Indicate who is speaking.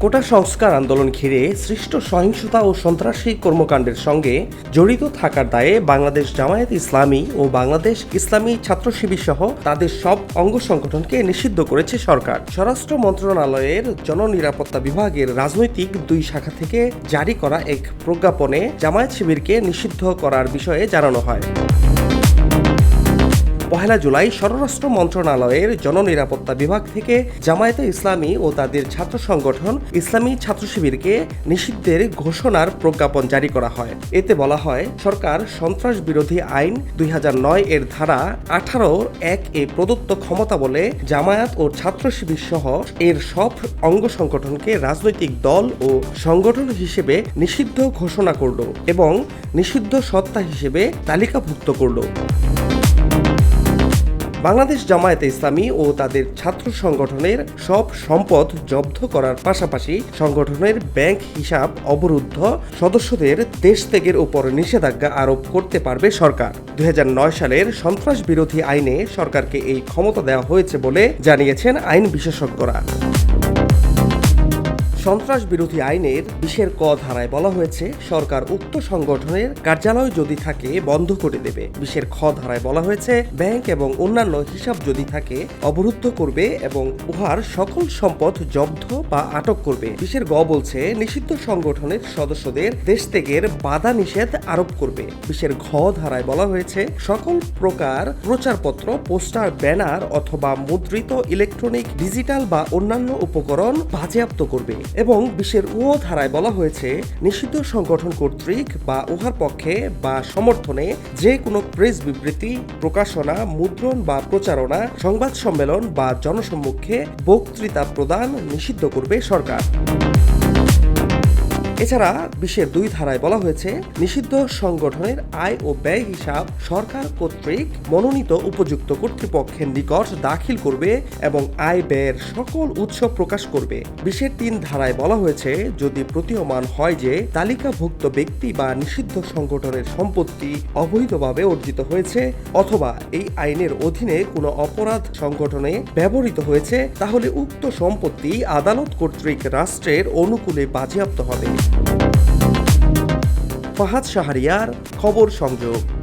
Speaker 1: কোটা সংস্কার আন্দোলন ঘিরে সৃষ্ট সহিংসতা ও সন্ত্রাসী কর্মকাণ্ডের সঙ্গে জড়িত থাকার দায়ে বাংলাদেশ জামায়াত ইসলামী ও বাংলাদেশ ইসলামী ছাত্র শিবির সহ তাদের সব অঙ্গ সংগঠনকে নিষিদ্ধ করেছে সরকার। স্বরাষ্ট্র মন্ত্রণালয়ের জননিরাপত্তা বিভাগের রাজনৈতিক দুই শাখা থেকে জারি করা এক প্রজ্ঞাপনে জামায়াত শিবিরকে নিষিদ্ধ করার বিষয়ে জানানো হয়। পহেলা জুলাই স্বরাষ্ট্র মন্ত্রণালয়ের জননিরাপত্তা বিভাগ থেকে জামায়াতে ইসলামী ও তাদের ছাত্র সংগঠন ইসলামী ছাত্র শিবিরকে নিষিদ্ধের ঘোষণার প্রজ্ঞাপন জারি করা হয়। এতে বলা হয়, সরকার সন্ত্রাস বিরোধী আইন দুই হাজার নয় এর ধারা আঠারো এক এ প্রদত্ত ক্ষমতা বলে জামায়াত ও ছাত্র শিবির সহ এর সব অঙ্গ সংগঠনকে রাজনৈতিক দল ও সংগঠন হিসেবে নিষিদ্ধ ঘোষণা করল এবং নিষিদ্ধ সত্তা হিসেবে তালিকাভুক্ত করল। বাংলাদেশ জামায়াতে ইসলামী ও তাদের ছাত্র সংগঠনের সব সম্পদ জব্দ করার পাশাপাশি সংগঠনের ব্যাংক হিসাব অবরুদ্ধ, সদস্যদের দেশ ত্যাগের উপর নিষেধাজ্ঞা আরোপ করতে পারবে সরকার। দু হাজার নয় সালের সন্ত্রাস বিরোধী আইনে সরকারকে এই ক্ষমতা দেওয়া হয়েছে বলে জানিয়েছেন আইন বিশেষজ্ঞরা। সন্ত্রাস বিরোধী আইনের বিশের ক ধারায় বলা হয়েছে, সরকার উক্ত সংগঠনের কার্যালয় যদি থাকে, বন্ধ করে দেবে। বিশের খ ধারায় বলা হয়েছে, ব্যাংক এবং অন্যান্য হিসাব যদি থাকে, অবরুদ্ধ করবে এবং উহার সকল সম্পদ জব্দ বা আটক করবে। বিশের গ বলছে, নিষিদ্ধ সংগঠনের সদস্যদের দেশ ত্যাগের বাধা নিষেধ আরোপ করবে। বিশের ঘ ধারায় বলা হয়েছে, সকল প্রকার প্রচারপত্র, পোস্টার, ব্যানার অথবা মুদ্রিত ইলেকট্রনিক, ডিজিটাল বা অন্যান্য উপকরণ বাজেয়াপ্ত করবে। এবং বিশ্বের ও ধারায় বলা হয়েছে, নিষিদ্ধ সংগঠন কর্তৃক বা উহার পক্ষে বা সমর্থনে যে কোনো প্রেস বিবৃতি, প্রকাশনা, মুদ্রণ বা প্রচারণা, সংবাদ সম্মেলন বা জনসম্মুখে বক্তৃতা প্রদান নিষিদ্ধ করবে সরকার। এছাড়া বিশ্বের দুই ধারায় বলা হয়েছে, নিষিদ্ধ সংগঠনের আয় ও ব্যয় হিসাব সরকার কর্তৃক মনোনীত উপযুক্ত কর্তৃপক্ষের নিকট দাখিল করবে এবং আয় ব্যয়ের সকল উৎস প্রকাশ করবে। বিশ্বের তিন ধারায় বলা হয়েছে, যদি প্রতীয়মান হয় যে তালিকাভুক্ত ব্যক্তি বা নিষিদ্ধ সংগঠনের সম্পত্তি অবৈধভাবে অর্জিত হয়েছে অথবা এই আইনের অধীনে কোনো অপরাধ সংগঠনে ব্যবহৃত হয়েছে, তাহলে উক্ত সম্পত্তি আদালত কর্তৃক রাষ্ট্রের অনুকূলে বাজেয়াপ্ত হবে। ফাহাদ শাহরিয়ার খবর সংযোগ।